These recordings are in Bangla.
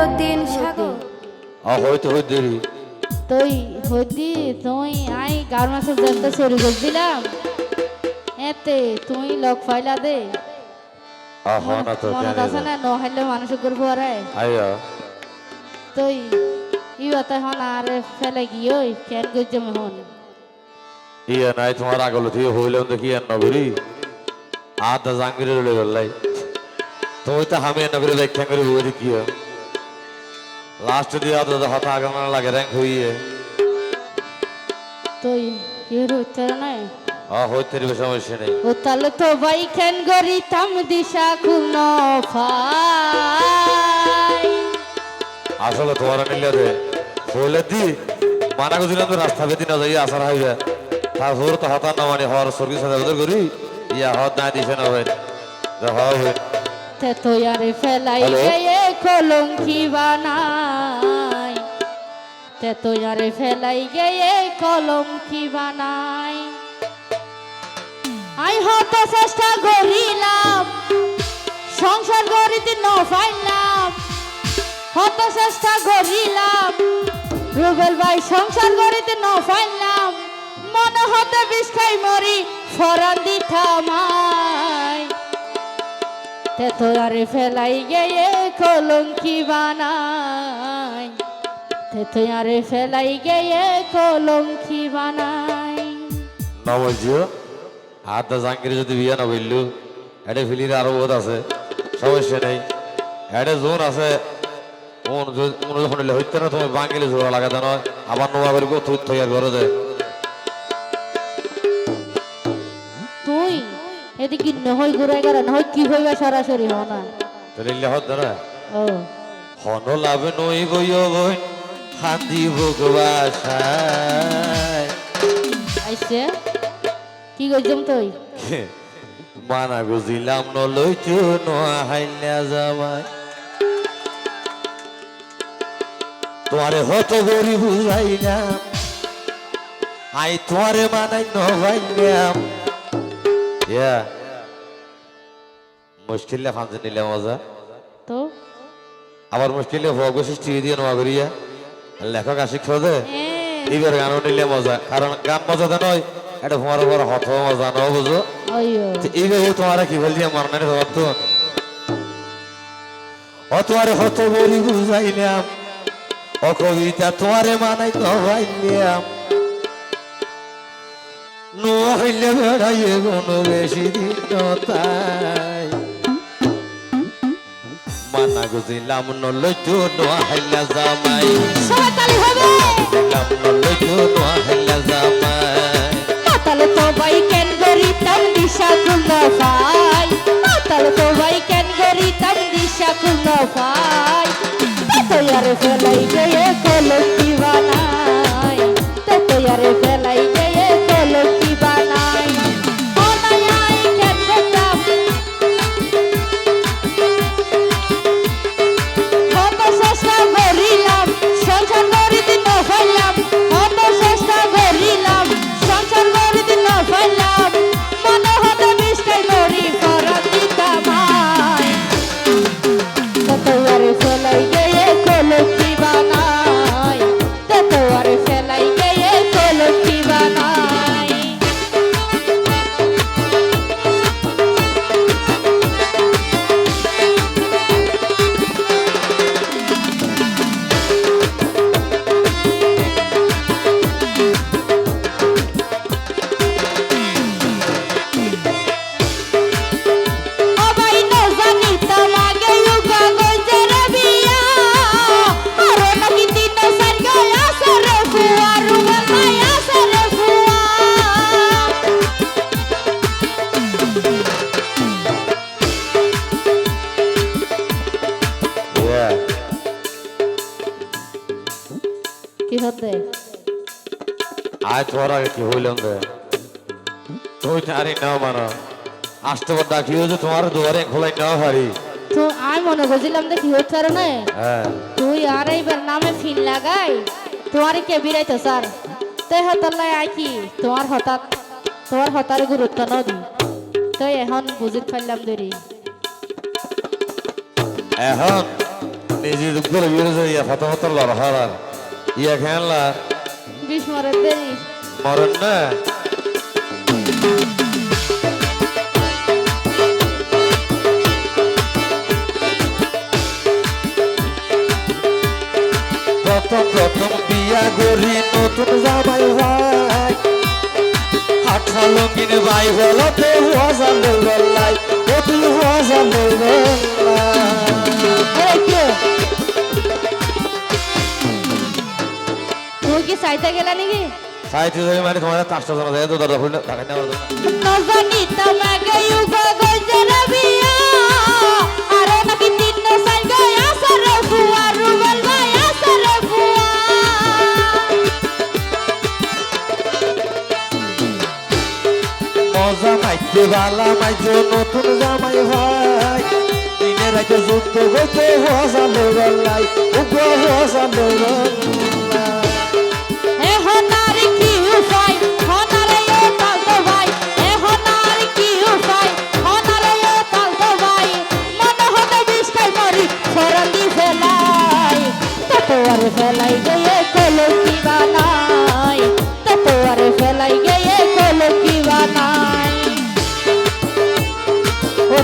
মইনুদ্দিন সাগর আ হয়তো হই দেরি। তুই হদি তুই আই গার মাসের যত চুরি করছিলাম এতে তুই লোক ফাইলা দে। আ হ না তো মনত আছে না। নহাইলে মানুষ করব আরে? আইয়া তুই ইবাতে হন আর ফেলে গিয়ে কেন গজ্জে হন ইয়া নাই তোমার আগল থেকে হইলাম দেখি আর নগরী? আদা জাঙ্গিরে তুমি তো আমি নগরী ব্যাখ্যা করে বুঝে কি লাস্ট দিয়ে আদা হতা আগামনা লাগে র্যাঙ্ক হইয়ে তুই কি হচ্ছে না আ হইতে রে সমস্যা নেই ও তাহলে তো ভাই কেন গরিতাম দিশা খুন ফাই? আসলে তোমার নিলে দে। মানা গুজিলাম তো রাস্তা বেদি না যাই আসার হাইবে তারপর তো হতা না মানে হর করি ইয়া হত না দিছে না হয়। হয়। তে তো আরে ফেলাই কলঙ্কি বানাই তে তো আরে ফেলাই গিয়ে কলঙ্কি বানাই? আই হত চেষ্টা করিলাম, সংসার গড়িতে ন পাইলাম। হত চেষ্টা করিলাম, রুবেল ভাই সংসার গড়িতে ন পাইলাম। মনে হতে বিষকাই মরি ফরান দিতামাই তে তো আরে ফেলাই গিয়ে কলঙ্কি বানাই? তে তো আরে ফেলাই গিয়ে কলঙ্কি বানাই। নবজিও আদা জাঙ্গিরে যদি বিয়া না বললু এটা ফিলির আরও বোধ আছে সমস্যা নেই। এটা জোন আছে কোন কোন যখন হইতে না তুমি বাঙ্গিলে জোড়া লাগাতে নয় আবার নোয়া করে তুই থইয়ার ঘরে দেয় তুই? এদিকে নহই ঘুরাই গেল নহই কি হইবা সরাসরি তাহলে হত না? ও। হন লাভ নই বইয় বই। হাতি ভোগবাসায় আইছে? কি কইছম তুই? মানা বুঝিলাম নলইছু নোয়া হাইলা জামাই। তোমারে হত গরি বুঝাইলাম আই তোমারে মানাই নভাইলাম ইয়া মুশকিল ফাঁসে নিলে মজা। তো? আবার মুশকিল ভোগ সৃষ্টি দিয়ে নোয়া করিয়া। লেখক আশিক খোঁজে। এ, এবার গানও নিলে মজা কারণ গান মজাতে নয় এটা তোমার উপর হত মজা ন বুঝো? তো এইভাবে তোমারা কি বলছি আমার মানে হত। ও তোমারে হত বলি বুঝাইলাম ও কবিতা তোমারে মানাই তো ভাইলাম। নো হইলে বেড়াইয়ে কোনো বেশি দিন তাই মানা গুজিলাম নলইতো নোয়া হাইলা জামাই। সবাই হবে। দিলাম নলইতো নোয়া হাইলা জামাই। মাতাল তো ভাই কেন গরিতাম দিশা কুল ফাই মাতাল তো ভাই কেন গরিতাম দিশা কুল ফাই তো ইয়ারে ফেলাই গয়ে কলকি হতে আয় আগে কি হইলাম রে? তুই জানি না মানো। আসতে পার ডাকি হয়েছে? তোমার দুয়ারে খোলাই না পারি। তো আমি মনে করছিলাম কি হচ্ছে আর না? হ্যাঁ। তুই আর এইবার নামে ফিল লাগাই তোমার কে বিরাইতো স্যার? তে হতাল্লাই আই কি? তোমার হঠাৎ তোমার হতার গুরুত্ব নদী তো এখন বুঝিত পারলাম দেরি এখন নিজে দুঃখ করে বেরোছে ইয়া ফাতা ফাতা লড় হারার ইয়া খেলা। বিষ মরে দেরি। মরেন না। প্রথম প্রথম বিয়া করি নতুন জামাই ভাই হাঠা লঙ্গিন বাই বলতে হওয়া গল্লাই ও তুই হওয়া জানলে গল্লাই আরে নাকি তিন সাই গয় আসরে বুয়া রুবেল ভাই আসরে বুয়া মজা মাইতে বালা মাইতে নতুন জামাই ভাই। দিনে রাতে যুদ্ধ হইতে হসালে গল্লাই উগ্র হসালে গল্লাই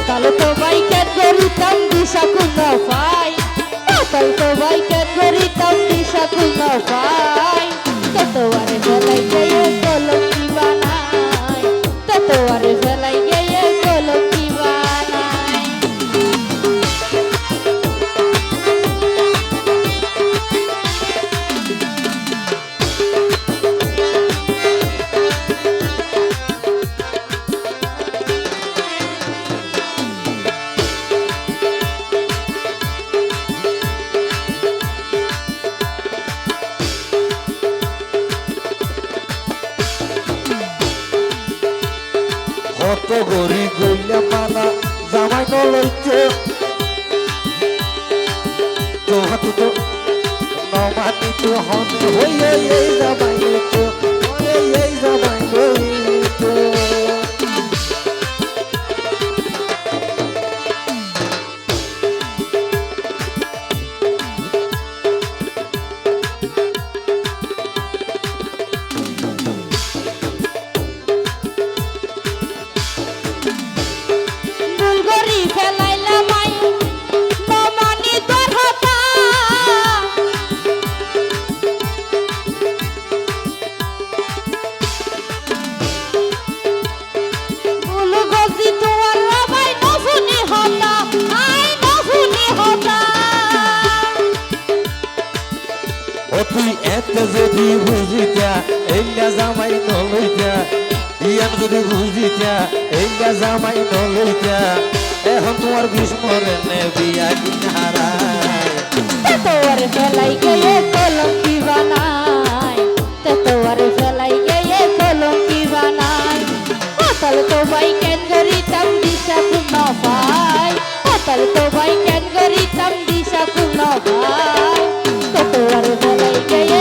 তালে তো বাইকের গরিতাম দিশা কুন্দ পাই তালে তো বাইকের গরিতাম দিশা কুন্দ পাই ততোয়ারে ফেলাই গিয়ে কলকি বানাই ততোয়ারে ফেলাই গিয়ে কলকি কত গরি গইলা পালা, জামাই নলইতে তো হাত তো নমাতি তো হন হই এই জামাই এত যদি বুঝিতা এইলা জামাই নলইতা ইয়ান যদি বুঝিতা এইলা জামাই নলইতা এখন তোমার বিস্মরে নে বিয়া কিনারায় তেতোয়ার ফেলাই গিয়ে কলঙ্কি বানাই তেতোয়ার ফেলাই গিয়ে কলঙ্কি বানাই পাতাল তো বাই কেন গরিতাম দিশা কুন পাই পাতাল তো বাই কেন গরিতাম দিশা কুন পাই